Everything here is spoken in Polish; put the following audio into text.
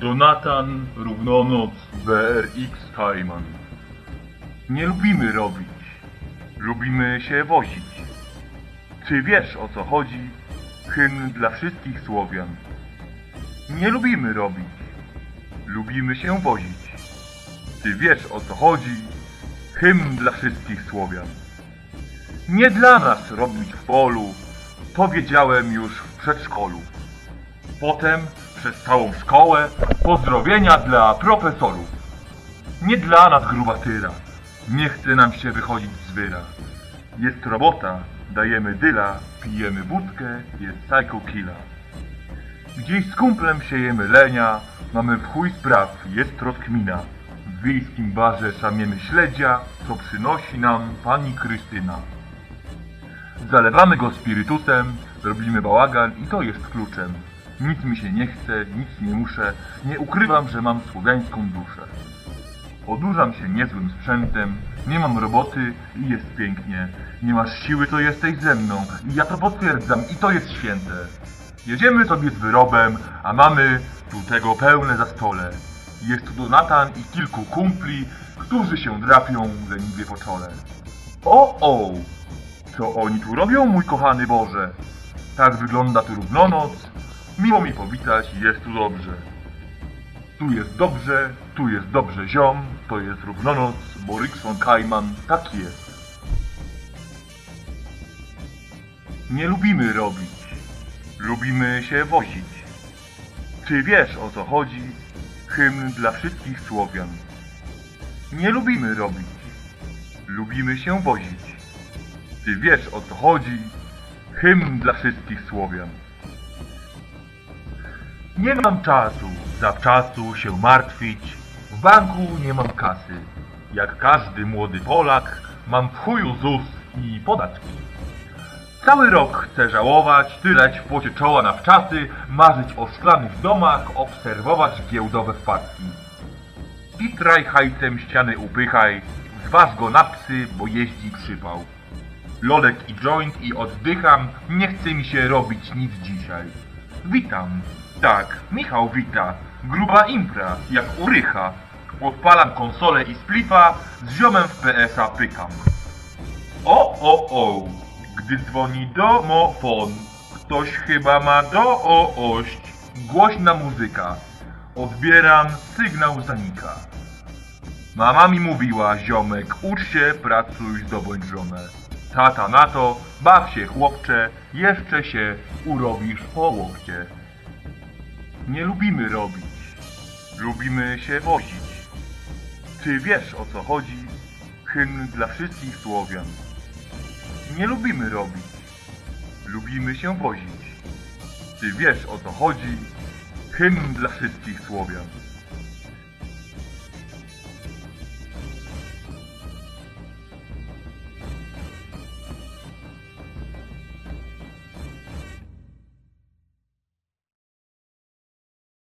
Donatan Równonoc BRX Kajman. Nie lubimy robić, lubimy się wozić. Czy wiesz o co chodzi? Hymn dla wszystkich Słowian. Nie lubimy robić, lubimy się wozić. Ty wiesz o co chodzi? Hymn dla wszystkich Słowian. Nie dla nas robić w polu, to wiedziałem już w przedszkolu. Potem przez całą szkołę pozdrowienia dla profesorów. Nie dla nas grubatyra, nie chce nam się wychodzić z wyra. Jest robota, dajemy dyla, pijemy wódkę, jest psycho killa. Gdzieś z kumplem siejemy lenia, mamy w chuj spraw, jest rozkmina. W wiejskim barze szamiemy śledzia, co przynosi nam pani Krystyna. Zalewamy go spirytusem, robimy bałagan i to jest kluczem. Nic mi się nie chce, nic nie muszę, nie ukrywam, że mam słowiańską duszę. Odurzam się niezłym sprzętem, nie mam roboty i jest pięknie. Nie masz siły, to jesteś ze mną i ja to potwierdzam i to jest święte. Jedziemy sobie z wyrobem, a mamy tu tego pełne za stole. Jest tu Donatan i kilku kumpli, którzy się drapią leniwie po czole. O, o! Co oni tu robią, mój kochany Boże? Tak wygląda tu równonoc. Miło mi powitać, jest tu dobrze. Tu jest dobrze, tu jest dobrze ziom, to jest równonoc, bo Rickson Kajman tak jest. Nie lubimy robić, lubimy się wozić. Czy wiesz o co chodzi? Hymn dla wszystkich Słowian. Nie lubimy robić, lubimy się wozić. Ty wiesz o co chodzi? Hymn dla wszystkich Słowian. Nie mam czasu zawczasu się martwić. W banku nie mam kasy. Jak każdy młody Polak, mam w chuju ZUS i podatki. Cały rok chcę żałować, tyleć w pocie czoła na wczasy, marzyć o szklanych domach, obserwować giełdowe wpadki. Pitraj hajcem ściany upychaj, zważ go na psy, bo jeździ przypał. Lolek i joint i oddycham, nie chce mi się robić nic dzisiaj. Witam. Tak, Michał wita. Gruba impra, jak urycha. Odpalam konsolę i splifa, z ziomem w PSA pykam. O, o, o, gdy dzwoni domofon, ktoś chyba ma doość. Głośna muzyka. Odbieram, sygnał zanika. Mama mi mówiła, ziomek, ucz się, pracuj, zdobądź żonę. Tata na to, baw się chłopcze, jeszcze się urobisz po łokcie. Nie lubimy robić, lubimy się wozić. Czy wiesz o co chodzi? Hymn dla wszystkich Słowian. Nie lubimy robić, lubimy się wozić. Czy wiesz o co chodzi? Hymn dla wszystkich Słowian.